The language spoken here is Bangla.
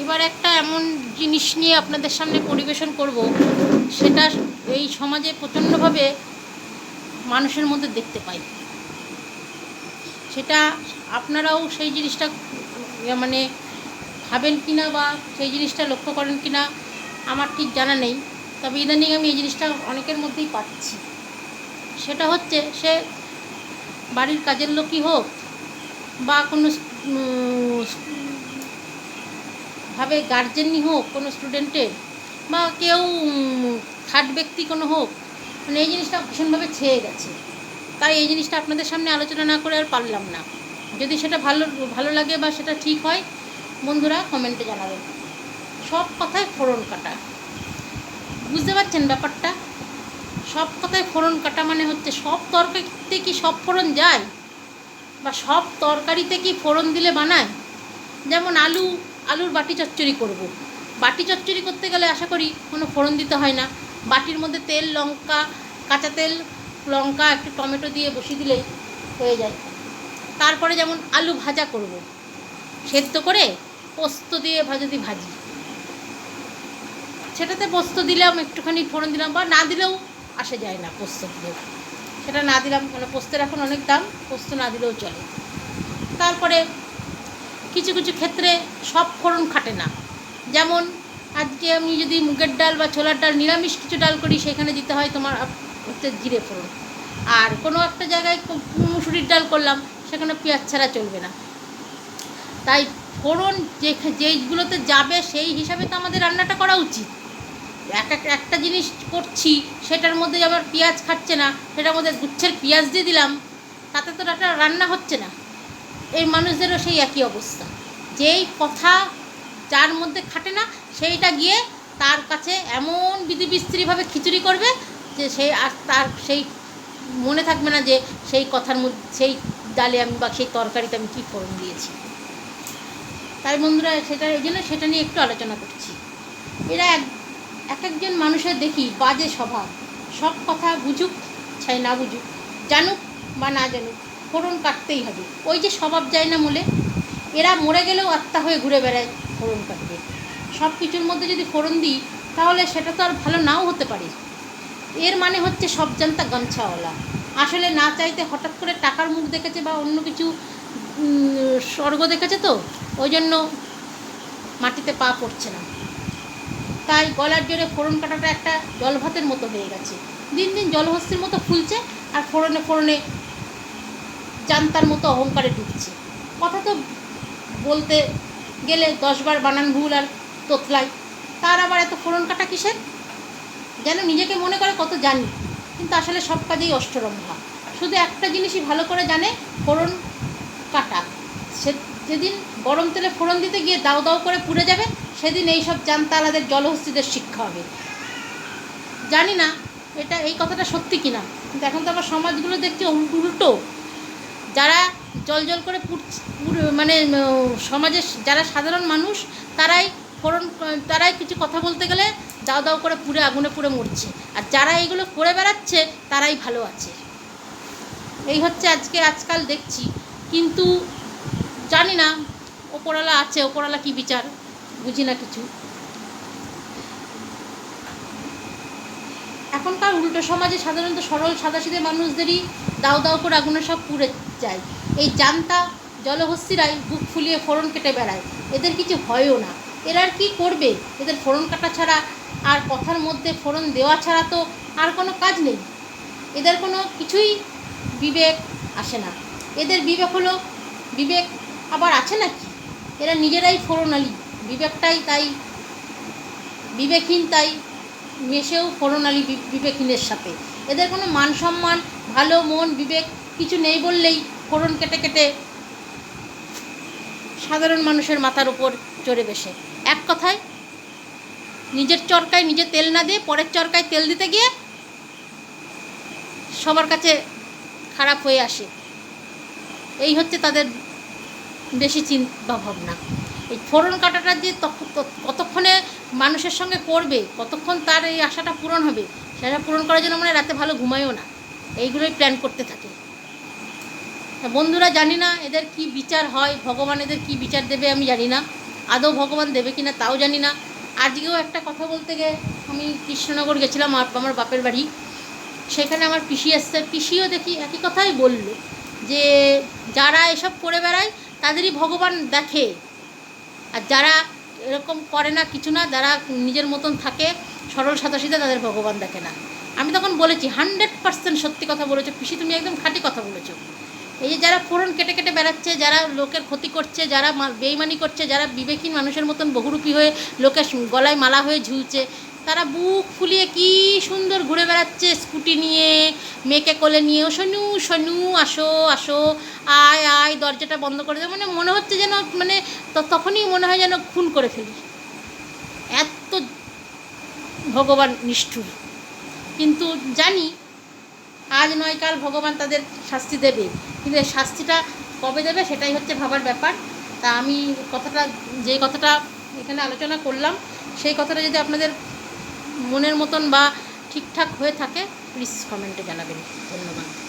এবার একটা এমন জিনিস নিয়ে আপনাদের সামনে পরিবেশন করব, সেটা এই সমাজে প্রচণ্ডভাবে মানুষের মধ্যে দেখতে পাই। সেটা আপনারাও সেই জিনিসটা ইয়ে মানে ভাবেন কিনা বা সেই জিনিসটা লক্ষ্য করেন কিনা, আমার ঠিক জানা নেই। তবে ইদানিং আমি এই জিনিসটা অনেকের মধ্যেই পাচ্ছি। সেটা হচ্ছে, সে বাড়ির কাজের লোকই হোক বা কোনো ভাবে গার্জেনই হোক, কোনো স্টুডেন্টের বা কেউ থার্ড ব্যক্তি কোনো হোক মানে এই জিনিসটা ভীষণভাবে ছেয়ে গেছে। তাই এই জিনিসটা আপনাদের সামনে আলোচনা না করে আর পারলাম না। যদি সেটা ভালো ভালো লাগে বা সেটা ঠিক হয়, বন্ধুরা কমেন্টে জানাবেন। সব কথায় ফোড়ন কাটা। বুঝতে পারছেন ব্যাপারটা? সব কথায় ফোড়ন কাটা মানে হচ্ছে সব তরকারিতে কি সব ফোড়ন যায়? বা সব তরকারিতে কি ফোড়ন দিলে বানায়? যেমন আলু আলুর বাটি চচ্চড়ি করব। বাটি চচ্চড়ি করতে গেলে আশা করি কোনো ফোড়ন দিতে হয় না। বাটির মধ্যে তেল, লঙ্কা, কাঁচা তেল, লঙ্কা, একটু টমেটো দিয়ে বসিয়ে দিলেই হয়ে যায়। তারপরে যেমন আলু ভাজা করব। সেদ্ধ করে পোস্ত দিয়ে যদি ভাজি। সেটাতে পোস্ত দিলাম, একটুখানি ফোড়ন দিলাম বা না দিলেও আসে যায় না পোস্ত দিলেও সেটা না দিলাম মানে পোস্তের এখন অনেক দাম, পোস্ত না দিলেও চলে। তারপরে কিছু কিছু ক্ষেত্রে সব ফোড়ন খাটে না। যেমন, আজকে আমি যদি মুগের ডাল বা ছোলার ডাল, নিরামিষ কিছু ডাল করি, সেখানে দিতে হয় তোমার হচ্ছে জিরে ফোড়ন। আর কোনো একটা জায়গায় মুসুরির ডাল করলাম, সেখানে পেঁয়াজ ছাড়া চলবে না। তাই ফোড়ন যে যেইগুলোতে যাবে, সেই হিসাবে তো আমাদের রান্নাটা করা উচিত। এক এক একটা জিনিস করছি, সেটার মধ্যে আবার পেঁয়াজ খাচ্ছে না, সেটার মধ্যে গুচ্ছের পেঁয়াজ দিয়ে দিলাম, তাতে তো একটা রান্না হচ্ছে না। এই মানুষদেরও সেই একই অবস্থা। যেই কথা যার মধ্যে খাটে না, সেইটা গিয়ে তার কাছে এমন বিধি বিস্ত্রীভাবে খিচুড়ি করবে যে সেই আর তার সেই মনে থাকবে না যে সেই কথার মধ্যে, সেই ডালে আমি বা সেই তরকারিতে আমি কী ফোড়ন দিয়েছি। তাই বন্ধুরা, সেটা এই জন্য সেটা নিয়ে একটু আলোচনা করছি। এরা এক এক একজন মানুষের দেখি বাজে স্বভাব। সব কথা বুঝুক, চাই না বুঝুক, জানুক বা না জানুক। ফোড়ন কাটতেই হবে। ওই যে স্বভাব যায় না মূলে। এরা মরে গেলেও আত্মা হয়ে ঘুরে বেড়ায় ফোড়ন কাটবে সব কিছুর মধ্যে যদি ফোড়ন দিই, তাহলে সেটা তো আর ভালো নাও হতে পারে। এর মানে হচ্ছে সব জানতা গামছাওয়ালা। আসলে না চাইতে হঠাৎ করে টাকার মুখ দেখেছে বা অন্য কিছু স্বর্গ দেখেছে তো, ওই জন্য মাটিতে পা পড়ছে না। তাই গলার জোরে ফোড়ন কাটাটা একটা জলভাতের মতো হয়ে গেছে। দিন দিন জলহস্তির মতো ফুলছে আর ফোড়নে ফোড়নে জানতার মতো অহংকারে ঢুকছে। কথা তো বলতে গেলে দশবার বানান ভুল আর তোতলাই তার আবার এত ফোড়ন কাটা কিসের? যেন নিজেকে মনে করে কত জানি, কিন্তু আসলে সব কাজেই অষ্টরম্ভা। শুধু একটা জিনিসই ভালো করে জানে, ফোড়ন কাটা। সে যেদিন গরম তেলে ফোড়ন দিতে গিয়ে দাও দাও করে পুড়ে যাবে, সেদিন এইসব জানতালাদের জলহস্তিদের শিক্ষা হবে। জানি না এটা এই কথাটা সত্যি কিনা, কিন্তু এখন তো আবার সমাজগুলো দেখছি উল- উল্টো। যারা জল জল করে মানে সমাজের যারা সাধারণ মানুষ, তারাই ফোড়ন তারাই কিছু কথা বলতে গেলে দাও দাও করে পুড়ে আগুনে পুড়ে মরছে। আর যারা এইগুলো করে বেড়াচ্ছে, তারাই ভালো আছে। এই হচ্ছে আজকে, আজকাল দেখছি। কিন্তু জানি না, ওপরওয়ালা আছে, ওপরওয়ালা কি বিচার? বুঝি না কিছু। এখনকার উল্টো সমাজে সাধারণত সরল সাদাসিধে মানুষদেরই দাও দাও করে আগুনে সব পুড়ে যায়। এই জানতা জলহস্তিরাই বুক ফুলিয়ে ফোড়ন কেটে বেড়ায়। এদের কিছু হয়ও না। এরা আর কী করবে? এদের ফোড়ন কাটা ছাড়া আর কথার মধ্যে ফোড়ন দেওয়া ছাড়া তো আর কোনো কাজ নেই। এদের কোনো কিছুই বিবেক আসে না। এদের বিবেক হলো, বিবেক আবার আছে নাকি? এরা নিজেরাই ফোড়নালি। বিবেকটাই তাই, বিবেকহীন তাই মেশেও ফোড়নালি বি- বিবেকহীনের সাথে। এদের কোনো মান সম্মান, ভালো, মন, বিবেক কিছু নেই বললেই ফোড়ন কেটে কেটে সাধারণ মানুষের মাথার উপর চড়ে বসে। এক কথায়, নিজের চরকায় নিজে তেল না দিয়ে পরের চরকায় তেল দিতে গিয়ে সবার কাছে খারাপ হয়ে আসে। এই হচ্ছে তাদের বেশি চিন্তা ভাবনা। এই ফোড়ন কাটাটা যে তখ- তত- কতক্ষণে মানুষের সঙ্গে করবে, কতক্ষণ তার এই আশাটা পূরণ হবে, সেটা পূরণ করার জন্য মানে রাতে ভালো ঘুমায়ও না। এইগুলোই প্ল্যান করতে থাকে। বন্ধুরা জানি না এদের কি বিচার হয়, ভগবান এদের কি বিচার দেবে আমি জানি না। আদৌ ভগবান দেবে কি না তাও জানি না। আজকেও একটা কথা বলতে গিয়ে আমি কৃষ্ণনগর গেছিলাম আমার বাপের বাড়ি। সেখানে আমার পিসি এসছে, পিসিও দেখি একই কথাই বলল, যে যারা এসব করে বেড়ায়, তাদেরই ভগবান দেখে। আর যারা এরকম করে না, কিছু না, যারা নিজের মতন থাকে, সরল সাদাসিধে তাদের ভগবান দেখে না। আমি তখন বলেছি, হান্ড্রেড পার্সেন্ট সত্যি কথা বলেছ, পিসি তুমি একদম খাঁটি কথা বলেছ। এই যে যারা ফোরন কেটে কেটে বেড়াচ্ছে, যারা লোকের ক্ষতি করছে, যারা বেইমানি করছে, যারা বিবেকহীন মানুষের মতন বহুরূপী হয়ে লোকের গলায় মালা হয়ে ঝুলছে তারা বুক ফুলিয়ে কি সুন্দর ঘুরে বেড়াচ্ছে স্কুটি নিয়ে, মেয়েকে কোলে নিয়ে শনু শনু আসো আসো, আয় আয়, দরজাটা বন্ধ করে দেবে মানে মনে হচ্ছে যেন মানে তখনই মনে হয় যেন খুন করে ফেলি। এত ভগবান নিষ্ঠুর। কিন্তু জানি আজ নয় কাল ভগবান তাদের শাস্তি দেবে। কিন্তু শাস্তিটা কবে দেবে সেটাই হচ্ছে ভাবার ব্যাপার। তা আমি কথাটা, যে কথাটা এখানে আলোচনা করলাম, সেই কথাটা যদি আপনাদের মনের মতন বা ঠিকঠাক হয়ে থাকে প্লিজ কমেন্টে জানাবেন। ধন্যবাদ।